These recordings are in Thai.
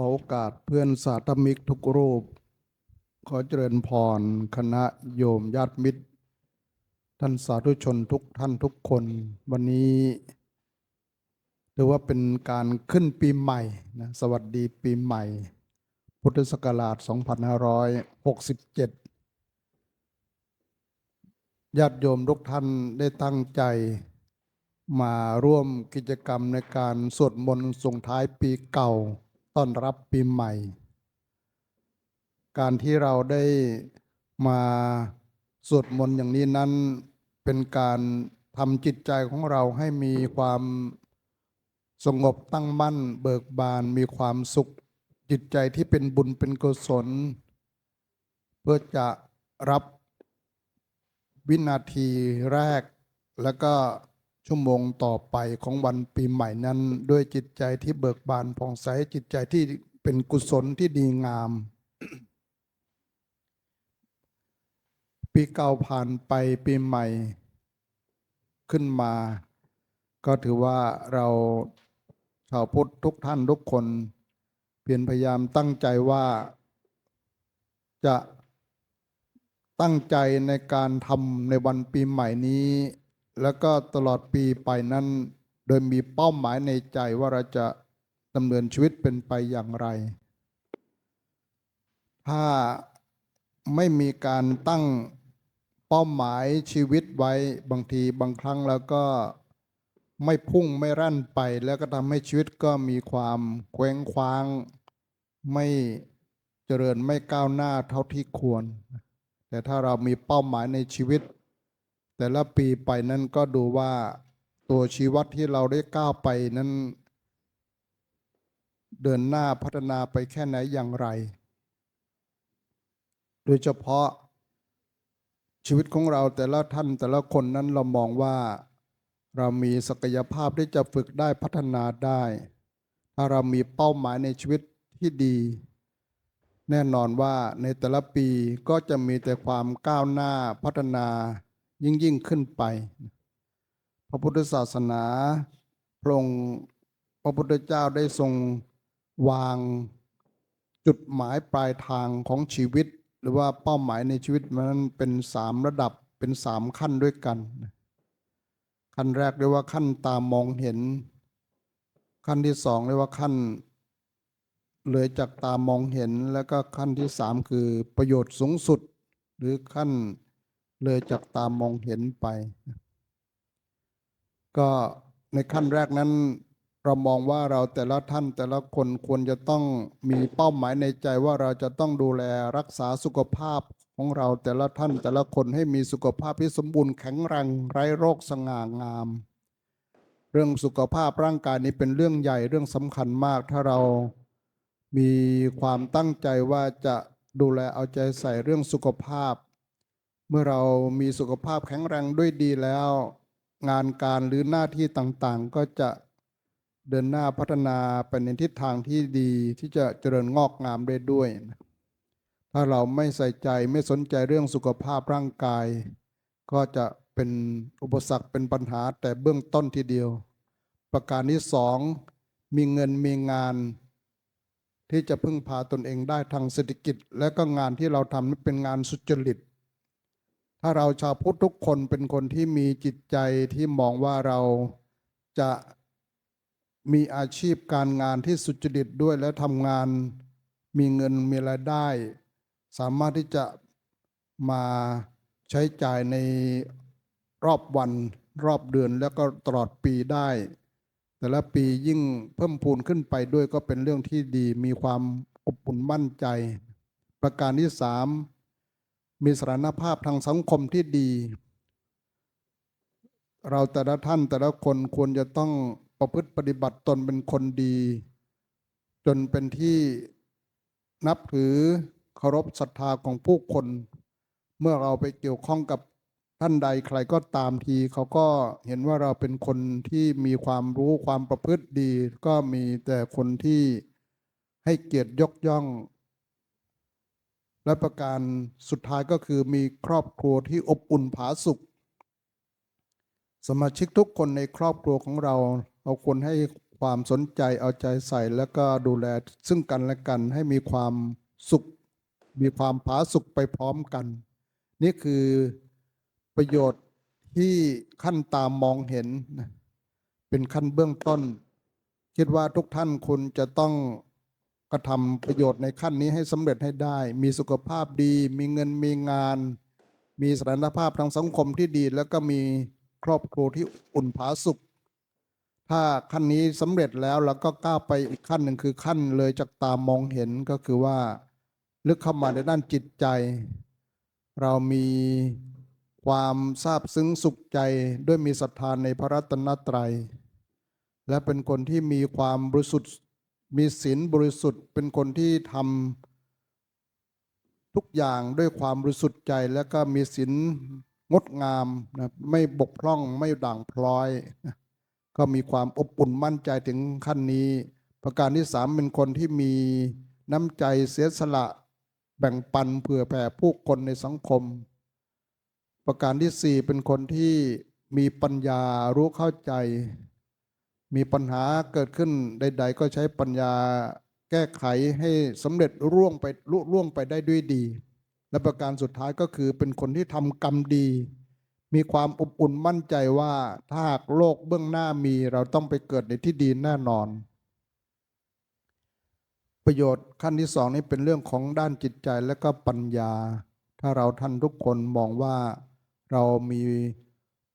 ขอโอกาสเพื่อนสาธมิกทุกรูป ขอเจริญพร คณะโยมญาติมิตร ท่านสาธุชนทุกท่านทุกคน วันนี้ถือว่าเป็นการขึ้นปีใหม่นะสวัสดีปีใหม่ พุทธศักราช 2567 ญาติโยมทุกท่านได้ตั้งใจมาร่วมกิจกรรมในการสวดมนต์ส่งท้ายปีเก่า ต้อนรับปีใหม่ การที่เราได้มาสวดมนต์อย่างนี้นั้นเป็นการทำจิตใจของเราให้มีความสงบตั้งมั่น เบิกบานมีความสุขจิตใจที่เป็นบุญเป็นกุศล เพื่อจะรับวินาทีแรกแล้วก็ ชั่วโมงต่อไปของวันปีใหม่นั้น ด้วยจิตใจที่เบิกบานผ่องใสจิตใจที่เป็นกุศลที่ดีงาม ปีเก่าผ่านไปปีใหม่ขึ้นมา ก็ถือว่าเราชาวพุทธทุกท่านทุกคน เพียรพยายามตั้งใจว่าจะตั้งใจในการทำในวันปีใหม่นี้ แล้วก็ตลอดปีไปนั้น โดยมีเป้าหมายในใจว่าเราจะดำเนินชีวิตเป็นไปอย่างไร ถ้าไม่มีการตั้งเป้าหมายชีวิตไว้บางทีบางครั้งแล้วก็ไม่พุ่งไม่รั่นไป แล้วก็ทำให้ชีวิตก็มีความเคว้งคว้าง ไม่เจริญไม่ก้าวหน้าเท่าที่ควร แต่ถ้าเรามีเป้าหมายในชีวิต แต่ละปีไปนั้นก็ดูว่าตัวชีวิตที่เราได้ก้าวไปนั้น เดินหน้าพัฒนาไปแค่ไหนอย่างไร โดยเฉพาะชีวิตของเราแต่ละท่านแต่ละคนนั้นเรามองว่าเรามีศักยภาพที่จะฝึกได้พัฒนาได้ ถ้าเรามีเป้าหมายในชีวิตที่ดี แน่นอนว่าในแต่ละปีก็จะมีแต่ความก้าวหน้าพัฒนา ยิ่งยิ่งขึ้นไป พระพุทธศาสนาพระองค์พระพุทธเจ้าได้ทรงวางจุดหมายปลายทางของชีวิต หรือว่าเป้าหมายในชีวิตมันเป็นสามระดับเป็นสามขั้นด้วยกันขั้นแรกเรียกว่าขั้นตามองเห็น ขั้นที่สองเรียกว่าขั้นเลยจากตามองเห็นแล้วก็ขั้นที่สามคือประโยชน์สูงสุด หรือขั้น เลยจากตามองเห็นไป ก็ในขั้นแรกนั้น เรามองว่าเราแต่ละท่านแต่ละคนควรจะต้องมีเป้าหมายในใจว่าเราจะต้องดูแลรักษาสุขภาพของเราแต่ละท่านแต่ละคนให้มีสุขภาพที่สมบูรณ์แข็งแรงไร้โรคสง่างาม เรื่องสุขภาพร่างกายนี้เป็นเรื่องใหญ่เรื่องสำคัญมาก ถ้าเรามีความตั้งใจว่าจะดูแลเอาใจใส่เรื่องสุขภาพ เมื่อเรามีสุขภาพแข็งแรงด้วยดีแล้ว งานการหรือหน้าที่ต่างๆ ก็จะเดินหน้าพัฒนาไปในทิศทางที่ดีที่จะเจริญงอกงามได้ด้วย ถ้าเราไม่ใส่ใจไม่สนใจเรื่องสุขภาพร่างกาย ก็จะเป็นอุปสรรคเป็นปัญหาแต่เบื้องต้นทีเดียว ประการที่สองมีเงินมีงาน ที่จะพึ่งพาตนเองได้ทางเศรษฐกิจ และก็งานที่เราทำนั้นเป็นงานสุจริต ถ้าเราชาวพุทธทุกคนเป็นคนที่มีจิตใจที่มองว่าเราจะมีอาชีพการงานที่สุจริตด้วยและทำงานมีเงินมีรายได้ สามารถที่จะมาใช้จ่ายในรอบวันรอบเดือนแล้วก็ตลอดปีได้ แต่ละปียิ่งเพิ่มพูนขึ้นไปด้วยก็เป็นเรื่องที่ดีมีความอบอุ่นมั่นใจ ประการที่สาม มีสถานภาพทางสังคมที่ดี เราแต่ละท่านแต่ละคนควรจะต้องประพฤติปฏิบัติตนเป็นคนดี จนเป็นที่นับถือเคารพศรัทธาของผู้คน เมื่อเราไปเกี่ยวข้องกับท่านใดใครก็ตามทีเขาก็เห็นว่าเราเป็นคนที่มีความรู้ความประพฤติดี ก็มีแต่คนที่ให้เกียรติยกย่อง และประการสุดท้ายก็คือมีครอบครัวที่อบอุ่นผาสุข สมาชิกทุกคนในครอบครัวของเราเราควรให้ความสนใจเอาใจใส่แล้วก็ดูแลซึ่งกันและกันให้มีความสุข มีความผาสุกไปพร้อมกัน นี่คือประโยชน์ที่ขั้นตามมองเห็น เป็นขั้นเบื้องต้น คิดว่าทุกท่านคุณจะต้อง กระทำประโยชน์ในขั้นนี้ให้สำเร็จให้ได้ มีสุขภาพดี มีเงินมีงาน มีสถานภาพทางสังคมที่ดี แล้วก็มีครอบครัวที่อุ่นผาสุข ถ้าขั้นนี้สำเร็จแล้วเราก็ก้าวไปอีกขั้นหนึ่งคือขั้นเลยจากตามองเห็นก็คือว่า ลึกเข้ามาในด้านจิตใจ เรามีความซาบซึ้งสุขใจด้วยมีศรัทธาในพระรัตนตรัย และเป็นคนที่มีความบริสุทธิ์ มีศีลบริสุทธิ์เป็นคนที่ทำทุกอย่างด้วยความบริสุทธิ์ใจ และก็มีศีลงดงามนะไม่บกพร่องไม่ด่างพรอย ก็มีความอบอุ่นมั่นใจถึงขั้นนี้ ประการที่สามเป็นคนที่มีน้ำใจเสียสละแบ่งปันเผื่อแผ่ผู้คนในสังคม ประการที่สี่เป็นคนที่มีปัญญารู้เข้าใจ มีปัญหาเกิดขึ้นใด ๆ ก็ใช้ปัญญาแก้ไขให้สำเร็จร่วงไปลุล่วงไปได้ด้วยดี และประการสุดท้ายก็คือเป็นคนที่ทำกรรมดี มีความอบอุ่นมั่นใจว่าถ้าหากโลกเบื้องหน้ามีเราต้องไปเกิดในที่ดีแน่นอน ประโยชน์ขั้นที่สองนี้เป็นเรื่องของด้านจิตใจและก็ปัญญา ถ้าเราท่านทุกคนมองว่าเรามี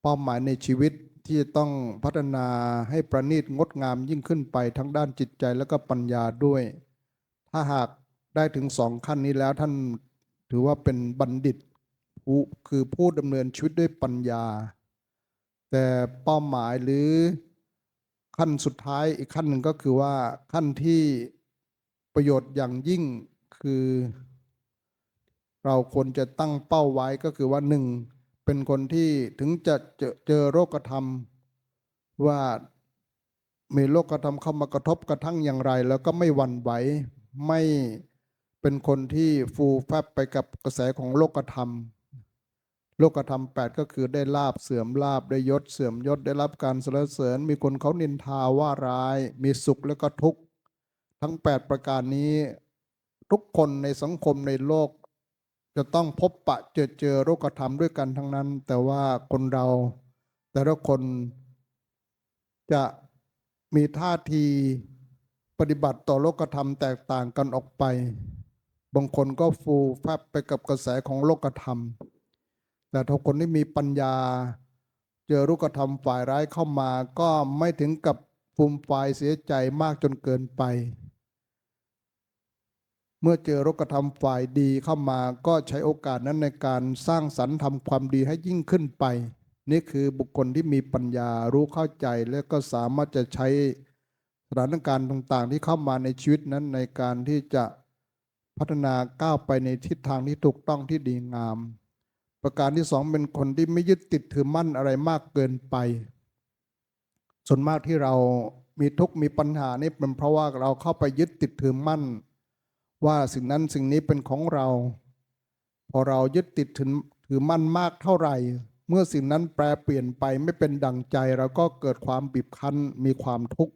เป้าหมายในชีวิต ที่ต้องพัฒนาให้ประณีตงดงามยิ่งขึ้นไปทั้งด้านจิตใจและก็ปัญญาด้วย ถ้าหากได้ถึงสองขั้นนี้แล้วท่านถือว่าเป็นบัณฑิตผู้คือผู้ดำเนินชีวิตด้วยปัญญา แต่เป้าหมายหรือขั้นสุดท้ายอีกขั้นหนึ่งก็คือว่าขั้นที่ประโยชน์อย่างยิ่งคือ เราควรจะตั้งเป้าไว้ก็คือว่าหนึ่ง เป็นคนที่ถึงจะเจอเจอโรคธรรม ว่ามีโรคธรรมเข้ามากระทบกระทั่งอย่างไร แล้วก็ไม่หวั่นไหวไม่เป็นคนที่ฟูแฟบไปกับกระแสของโลกธรรม โลกธรรมแปดก็คือได้ลาบเสื่อมลาบได้ยศเสื่อมยศได้รับการสรรเสริญ มีคนเขานินทาว่าร้าย มีสุขแล้วก็ทุกข์ทั้ง 8 ประการนี้ทุกคนในสังคมในโลก จะต้องพบปะเจอเจอโลกธรรมด้วยกันทั้งนั้น แต่ว่าคนเรา แต่ละคนจะมีท่าทีปฏิบัติต่อโลกธรรมแตกต่างกันออกไป บางคนก็ฟูแฟบไปกับกระแสของโลกธรรม แต่ถ้าคนที่มีปัญญา เจอรูกธรรมฝ่ายร้ายเข้ามา ก็ไม่ถึงกับฟูมฟายเสียใจมากจนเกินไป เมื่อเจอรกธรรมฝ่ายดีเข้ามาก็ใช้โอกาสนั้นในการสร้างสรรค์ทำความดีให้ยิ่งขึ้นไป นี่คือบุคคลที่มีปัญญารู้เข้าใจและก็สามารถจะใช้สถานการณ์ต่างๆ ที่เข้ามาในชีวิตนั้นในการที่จะพัฒนาก้าวไปในทิศทางที่ถูกต้องที่ดีงาม ประการที่สองเป็นคนที่ไม่ยึดติดถือมั่นอะไรมากเกินไป ส่วนมากที่เรามีทุกข์มีปัญหานี่เป็นเพราะว่าเราเข้าไปยึดติดถือมั่น ว่าสิ่งนั้นสิ่งนี้เป็นของเรา พอเรายึดติดถือถือมั่นมากเท่าไหร่ เมื่อสิ่งนั้นแปรเปลี่ยนไปไม่เป็นดังใจเราก็เกิดความบีบคั้นมีความทุกข์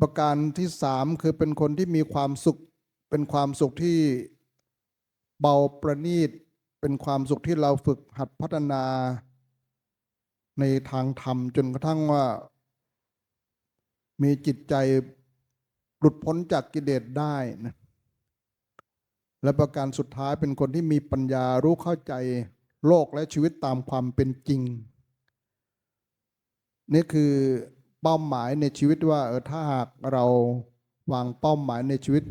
ประการที่สามคือเป็นคนที่มีความสุข เป็นความสุขที่เบาประณีต เป็นความสุขที่เราฝึกหัดพัฒนา ในทางธรรมจนกระทั่งว่า มีจิตใจ หลุดพ้นจากกิเลสได้นะและประการสุดท้ายเป็นคนที่มีปัญญารู้เข้าใจโลกและชีวิตตามความเป็นจริง นี่คือเป้าหมายในชีวิตว่าเออถ้าหากเราวางเป้าหมายในชีวิต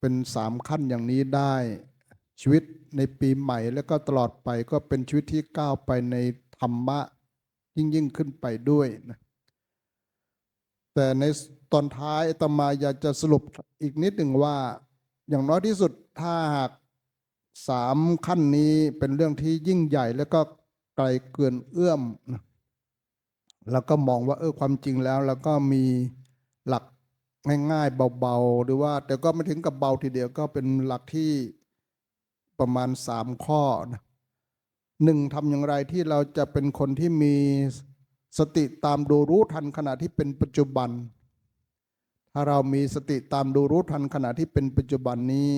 เป็นสามขั้นอย่างนี้ได้ ชีวิตในปีใหม่แล้วก็ตลอดไปก็เป็นชีวิตที่ก้าวไปในธรรมะยิ่งยิ่งขึ้นไปด้วยนะแต่ใน ตอนท้ายตมาอยากจะสรุปอีกนิดหนึ่งว่า อย่างน้อยที่สุดถ้าหากสามขั้นนี้เป็นเรื่องที่ยิ่งใหญ่แล้วก็ไกลเกินเอื้อมแล้วก็มองว่าเออความจริงแล้ว แล้วก็มีหลักง่ายๆเบาๆ หรือว่า แต่ก็ไม่ถึงกับเบาทีเดียวก็เป็นหลักที่ประมาณสามข้อนะหนึ่งทำอย่างไรที่เราจะเป็นคนที่มีสติตามดูรู้ทันขณะที่เป็นปัจจุบัน ถ้าเรามีสติตามดูรู้ทันขณะที่เป็นปัจจุบันนี้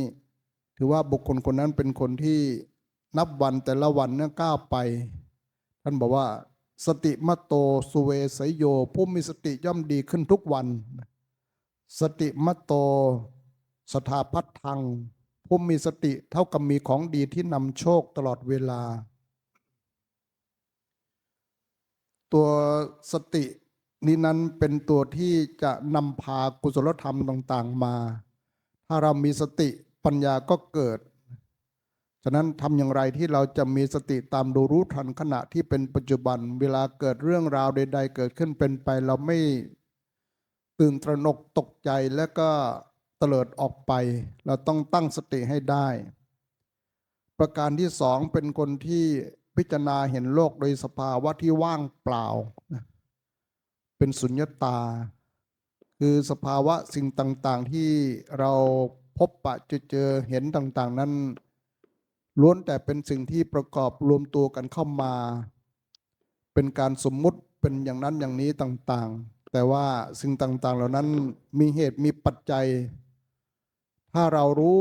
ถือว่าบุคคลคนนั้นเป็นคนที่นับวันแต่ละวันเนี่ยก้าวไป ท่านบอกว่า สติมตโตสุเวสยโย ผู้มีสติย่อมดีขึ้นทุกวัน สติมตโต สถาพัทธัง ผู้มีสติเท่ากับมีของดีที่นำโชคตลอดเวลา ตัวสติ นี้นั้นเป็นตัวที่จะนำพากุศลธรรมต่างๆมา ถ้าเรามีสติปัญญาก็เกิด ฉะนั้นทำอย่างไรที่เราจะมีสติตามดูรู้ทันขณะที่เป็นปัจจุบัน เวลาเกิดเรื่องราวใด ๆ เกิดขึ้นเป็นไป เราไม่ตื่นตระหนกตกใจและก็เตลิดออกไป เราต้องตั้งสติให้ได้ ประการที่สองเป็นคนที่พิจารณาเห็นโลกโดยสภาวะที่ว่างเปล่า เป็นสุญญตา คือสภาวะสิ่งต่างๆ ที่เราพบปะเจอเจอเห็นต่างๆ นั้นล้วนแต่เป็นสิ่งที่ประกอบรวมตัวกันเข้ามา เป็นการสมมุติเป็นอย่างนั้นอย่างนี้ต่างๆ แต่ว่าสิ่งต่างๆ เหล่านั้นมีเหตุมีปัจจัย ถ้าเรารู้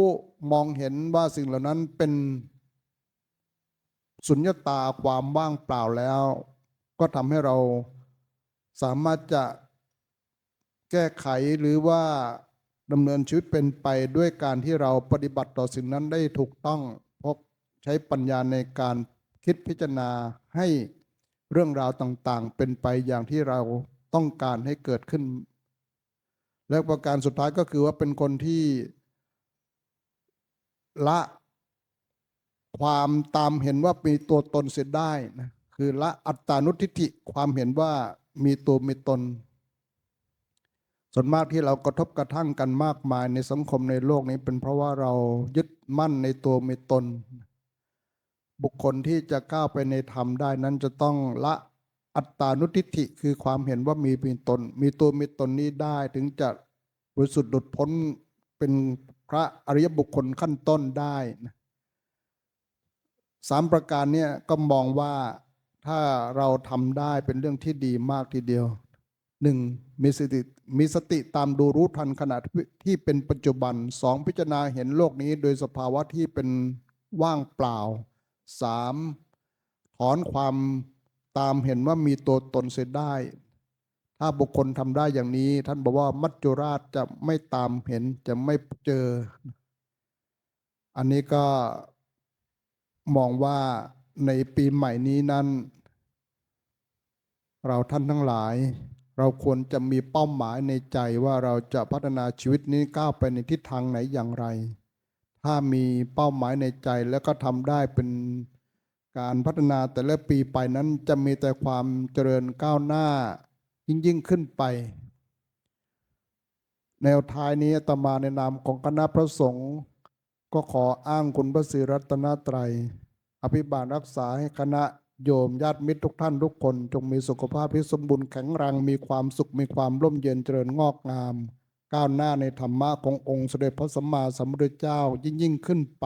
มองเห็นว่าสิ่งเหล่านั้นเป็นสุญญตาความว่างเปล่าแล้ว ก็ทำให้เรา สามารถจะแก้ไขหรือว่าดำเนินชีวิตเป็นไปด้วยการที่เราปฏิบัติต่อสิ่งนั้นได้ถูกต้องเพราะใช้ปัญญาในการคิดพิจารณาให้เรื่องราวต่างๆ เป็นไปอย่างที่เราต้องการให้เกิดขึ้น และประการสุดท้ายก็คือว่าเป็นคนที่ละความตามเห็นว่ามีตัวตนเสียได้นะคือละอัตตานุทิฏฐิความเห็นว่า มีตัวมีตน ส่วนมากที่เรากระทบกระทั่งกันมากมายในสังคมในโลกนี้เป็นเพราะว่าเรายึดมั่นในตัวมีตน บุคคลที่จะก้าวไปในธรรมได้นั้นจะต้องละอัตตานุทิฏฐิคือความเห็นว่ามีมีตน มีตัวมีตนนี้ได้ถึงจะบริสุทธิ์หลุดพ้นเป็นพระอริยบุคคลขั้นต้นได้นะสามประการเนี่ยก็มองว่า ถ้าเราทำได้เป็นเรื่องที่ดีมากทีเดียวหนึ่งมีสติมีสติตามดูรู้ทันขณะที่เป็นปัจจุบันสองพิจารณาเห็นโลกนี้โดยสภาวะที่เป็นว่างเปล่าสามถอนความตามเห็นว่ามีตัวตนเสียได้ ถ้าบุคคลทำได้อย่างนี้ ท่านบอกว่ามัจจุราชจะไม่ตามเห็นจะไม่เจอ อันนี้ก็มองว่า ในปีใหม่นี้นั้น เราท่านทั้งหลาย เราควรจะมีเป้าหมายในใจว่าเราจะพัฒนาชีวิตนี้ก้าวไปในทิศทางไหนอย่างไร ถ้ามีเป้าหมายในใจแล้วก็ทำได้เป็นการพัฒนาแต่ละปีไปนั้นจะมีแต่ความเจริญก้าวหน้ายิ่งยิ่งขึ้นไป แนวท้ายนี้ตมาในนามของคณะพระสงฆ์ก็ขออ้างคุณพระศรีรัตนตรัย อภิบาลรักษาให้คณะโยมญาติมิตรทุกท่านทุกคน จงมีสุขภาพที่สมบูรณ์แข็งแรงมีความสุขมีความร่มเย็นเจริญงอกงาม ก้าวหน้าในธรรมะขององค์สมเด็จพระสัมมาสัมพุทธเจ้ายิ่งยิ่งขึ้นไป